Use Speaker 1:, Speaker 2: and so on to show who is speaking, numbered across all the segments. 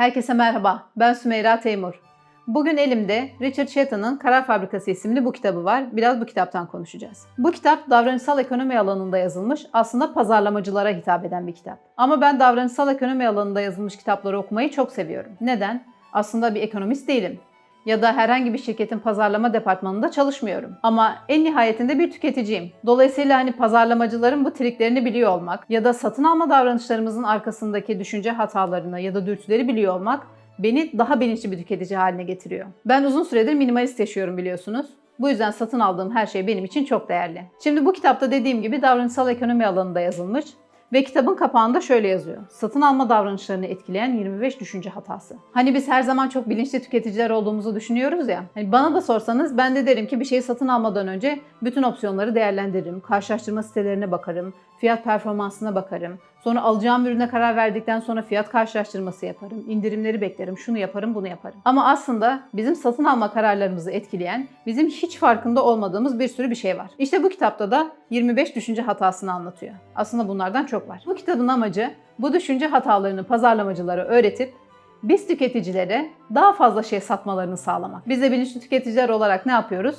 Speaker 1: Herkese merhaba, ben Sümeyra Teymur. Bugün elimde Richard Chatton'ın Karar Fabrikası isimli bu kitabı var. Biraz bu kitaptan konuşacağız. Bu kitap davranışsal ekonomi alanında yazılmış, aslında pazarlamacılara hitap eden bir kitap. Ama ben davranışsal ekonomi alanında yazılmış kitapları okumayı çok seviyorum. Neden? Aslında bir ekonomist değilim ya da herhangi bir şirketin pazarlama departmanında çalışmıyorum. Ama en nihayetinde bir tüketiciyim. Dolayısıyla hani pazarlamacıların bu triklerini biliyor olmak ya da satın alma davranışlarımızın arkasındaki düşünce hatalarını ya da dürtüleri biliyor olmak beni daha bilinçli bir tüketici haline getiriyor. Ben uzun süredir minimalist yaşıyorum biliyorsunuz. Bu yüzden satın aldığım her şey benim için çok değerli. Şimdi bu kitapta dediğim gibi davranışsal ekonomi alanında yazılmış ve kitabın kapağında şöyle yazıyor. Satın alma davranışlarını etkileyen 25 düşünce hatası. Hani biz her zaman çok bilinçli tüketiciler olduğumuzu düşünüyoruz ya. Hani bana da sorsanız ben de derim ki bir şeyi satın almadan önce bütün opsiyonları değerlendiririm. Karşılaştırma sitelerine bakarım. Fiyat performansına bakarım. Sonra alacağım ürüne karar verdikten sonra fiyat karşılaştırması yaparım. indirimleri beklerim. Şunu yaparım, bunu yaparım. Ama aslında bizim satın alma kararlarımızı etkileyen, bizim hiç farkında olmadığımız bir sürü bir şey var. İşte bu kitapta da 25 düşünce hatasını anlatıyor. Aslında bunlardan çok var. Bu kitabın amacı bu düşünce hatalarını pazarlamacılara öğretip biz tüketicilere daha fazla şey satmalarını sağlamak. Biz de bilinçli tüketiciler olarak ne yapıyoruz?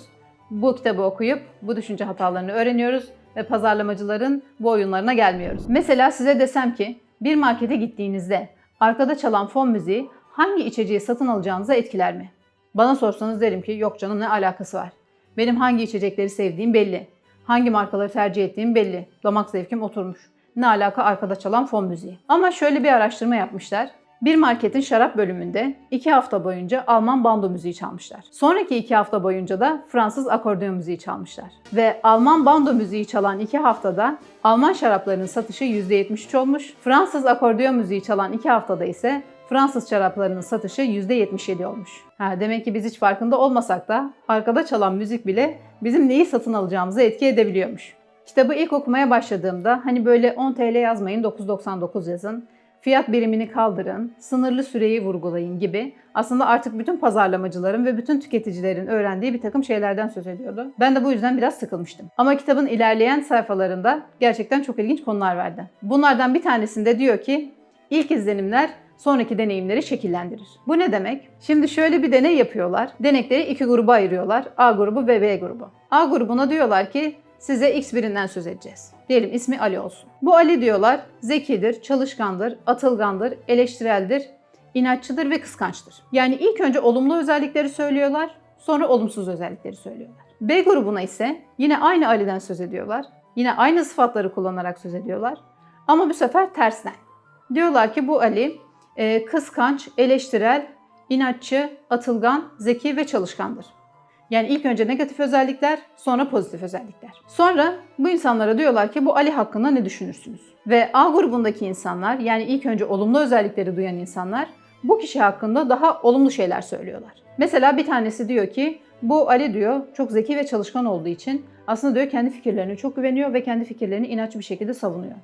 Speaker 1: Bu kitabı okuyup bu düşünce hatalarını öğreniyoruz ve pazarlamacıların bu oyunlarına gelmiyoruz. Mesela size desem ki bir markete gittiğinizde arkada çalan fon müziği hangi içeceği satın alacağınıza etkiler mi? Bana sorsanız derim ki yok canım ne alakası var. Benim hangi içecekleri sevdiğim belli. Hangi markaları tercih ettiğim belli. Damak zevkim oturmuş. Ne alaka arkada çalan fon müziği. Ama şöyle bir araştırma yapmışlar. Bir marketin şarap bölümünde 2 hafta boyunca Alman bando müziği çalmışlar. Sonraki 2 hafta boyunca da Fransız akordeon müziği çalmışlar. Ve Alman bando müziği çalan 2 haftada Alman şaraplarının satışı %73 olmuş. Fransız akordeon müziği çalan 2 haftada ise Fransız şaraplarının satışı %77 olmuş. Ha, demek ki biz hiç farkında olmasak da arkada çalan müzik bile bizim neyi satın alacağımızı etki edebiliyormuş. Kitabı ilk okumaya başladığımda hani böyle 10 TL yazmayın 9.99 yazın fiyat birimini kaldırın, sınırlı süreyi vurgulayın gibi aslında artık bütün pazarlamacıların ve bütün tüketicilerin öğrendiği bir takım şeylerden söz ediyordu. Ben de bu yüzden biraz sıkılmıştım. Ama kitabın ilerleyen sayfalarında gerçekten çok ilginç konular verdi. Bunlardan bir tanesinde diyor ki ilk izlenimler sonraki deneyimleri şekillendirir. Bu ne demek? Şimdi şöyle bir deney yapıyorlar. Denekleri iki gruba ayırıyorlar. A grubu ve B grubu. A grubuna diyorlar ki size X birinden söz edeceğiz. Diyelim ismi Ali olsun. Bu Ali diyorlar zekidir, çalışkandır, atılgandır, eleştireldir, inatçıdır ve kıskançtır. Yani ilk önce olumlu özellikleri söylüyorlar, sonra olumsuz özellikleri söylüyorlar. B grubuna ise yine aynı Ali'den söz ediyorlar. Yine aynı sıfatları kullanarak söz ediyorlar. Ama bu sefer tersten. Diyorlar ki bu Ali e, kıskanç, eleştirel, inatçı, atılgan, zeki ve çalışkandır. Yani ilk önce negatif özellikler, sonra pozitif özellikler. Sonra bu insanlara diyorlar ki bu Ali hakkında ne düşünürsünüz? Ve A grubundaki insanlar yani ilk önce olumlu özellikleri duyan insanlar bu kişi hakkında daha olumlu şeyler söylüyorlar. Mesela bir tanesi diyor ki bu Ali diyor çok zeki ve çalışkan olduğu için aslında diyor kendi fikirlerine çok güveniyor ve kendi fikirlerini inatçı bir şekilde savunuyor.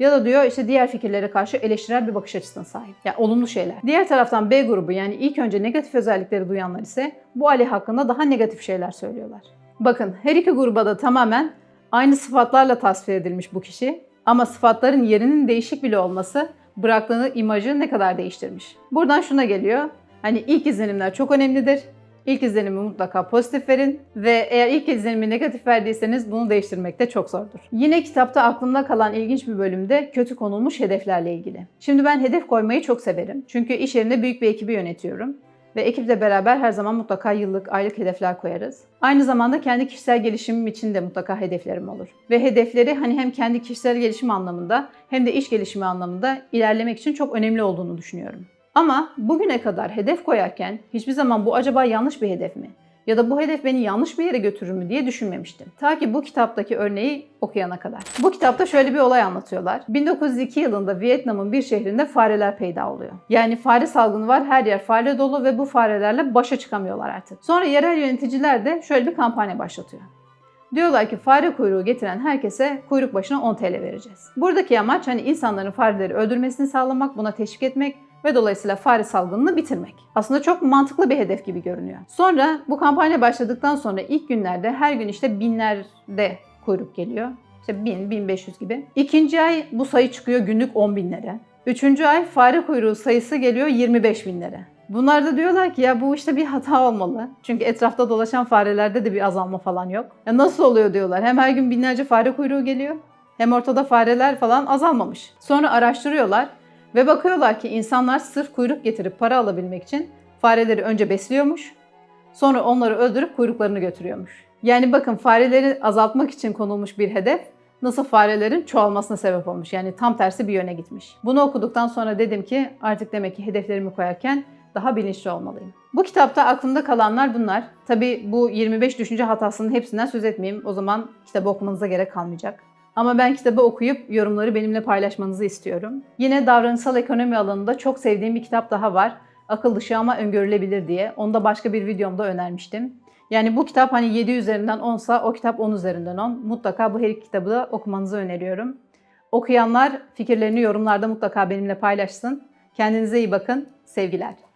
Speaker 1: Ya da diyor işte diğer fikirlere karşı eleştirel bir bakış açısına sahip. Yani olumlu şeyler. Diğer taraftan B grubu yani ilk önce negatif özellikleri duyanlar ise bu Ali hakkında daha negatif şeyler söylüyorlar. Bakın her iki gruba da tamamen aynı sıfatlarla tasvir edilmiş bu kişi. Ama sıfatların yerinin değişik bile olması bıraktığı imajı ne kadar değiştirmiş. Buradan şuna geliyor. Hani ilk izlenimler çok önemlidir. İlk izlenimi mutlaka pozitif verin ve eğer ilk izlenimi negatif verdiyseniz bunu değiştirmek de çok zordur. Yine kitapta aklımda kalan ilginç bir bölümde kötü konulmuş hedeflerle ilgili. Şimdi ben hedef koymayı çok severim. Çünkü iş yerinde büyük bir ekibi yönetiyorum ve ekiple beraber her zaman mutlaka yıllık, aylık hedefler koyarız. Aynı zamanda kendi kişisel gelişimim için de mutlaka hedeflerim olur. Ve hedefleri hani hem kendi kişisel gelişim anlamında hem de iş gelişimi anlamında ilerlemek için çok önemli olduğunu düşünüyorum. Ama bugüne kadar hedef koyarken hiçbir zaman bu acaba yanlış bir hedef mi? Ya da bu hedef beni yanlış bir yere götürür mü diye düşünmemiştim. Ta ki bu kitaptaki örneği okuyana kadar. Bu kitapta şöyle bir olay anlatıyorlar. 1902 yılında Vietnam'ın bir şehrinde fareler peyda oluyor. Yani fare salgını var, her yer fare dolu ve bu farelerle başa çıkamıyorlar artık. Sonra yerel yöneticiler de şöyle bir kampanya başlatıyor. Diyorlar ki fare kuyruğu getiren herkese kuyruk başına 10 TL vereceğiz. Buradaki amaç hani insanların fareleri öldürmesini sağlamak, buna teşvik etmek ve dolayısıyla fare salgınını bitirmek. Aslında çok mantıklı bir hedef gibi görünüyor. Sonra bu kampanya başladıktan sonra ilk günlerde her gün işte binlerde kuyruk geliyor. İşte 1000, 1500 gibi. İkinci ay bu sayı çıkıyor günlük 10 binlere. Üçüncü ay fare kuyruğu sayısı geliyor 25 binlere. Bunlar da diyorlar ki ya bu işte bir hata olmalı. Çünkü etrafta dolaşan farelerde de bir azalma falan yok. Ya nasıl oluyor diyorlar. Hem her gün binlerce fare kuyruğu geliyor hem ortada fareler falan azalmamış. Sonra araştırıyorlar ve bakıyorlar ki insanlar sırf kuyruk getirip para alabilmek için fareleri önce besliyormuş. Sonra onları öldürüp kuyruklarını götürüyormuş. Yani bakın fareleri azaltmak için konulmuş bir hedef nasıl farelerin çoğalmasına sebep olmuş. Yani tam tersi bir yöne gitmiş. Bunu okuduktan sonra dedim ki artık demek ki hedeflerimi koyarken daha bilinçli olmalıyım. Bu kitapta aklımda kalanlar bunlar. Tabi bu 25 düşünce hatasının hepsinden söz etmeyeyim. O zaman kitabı okumanıza gerek kalmayacak. Ama ben kitabı okuyup yorumları benimle paylaşmanızı istiyorum. Yine davranışsal ekonomi alanında çok sevdiğim bir kitap daha var. Akıl dışı ama öngörülebilir diye. Onu da başka bir videomda önermiştim. Yani bu kitap hani 7 üzerinden 10 sa o kitap 10 üzerinden 10. Mutlaka bu her iki kitabı da okumanızı öneriyorum. Okuyanlar fikirlerini yorumlarda mutlaka benimle paylaşsın. Kendinize iyi bakın. Sevgiler.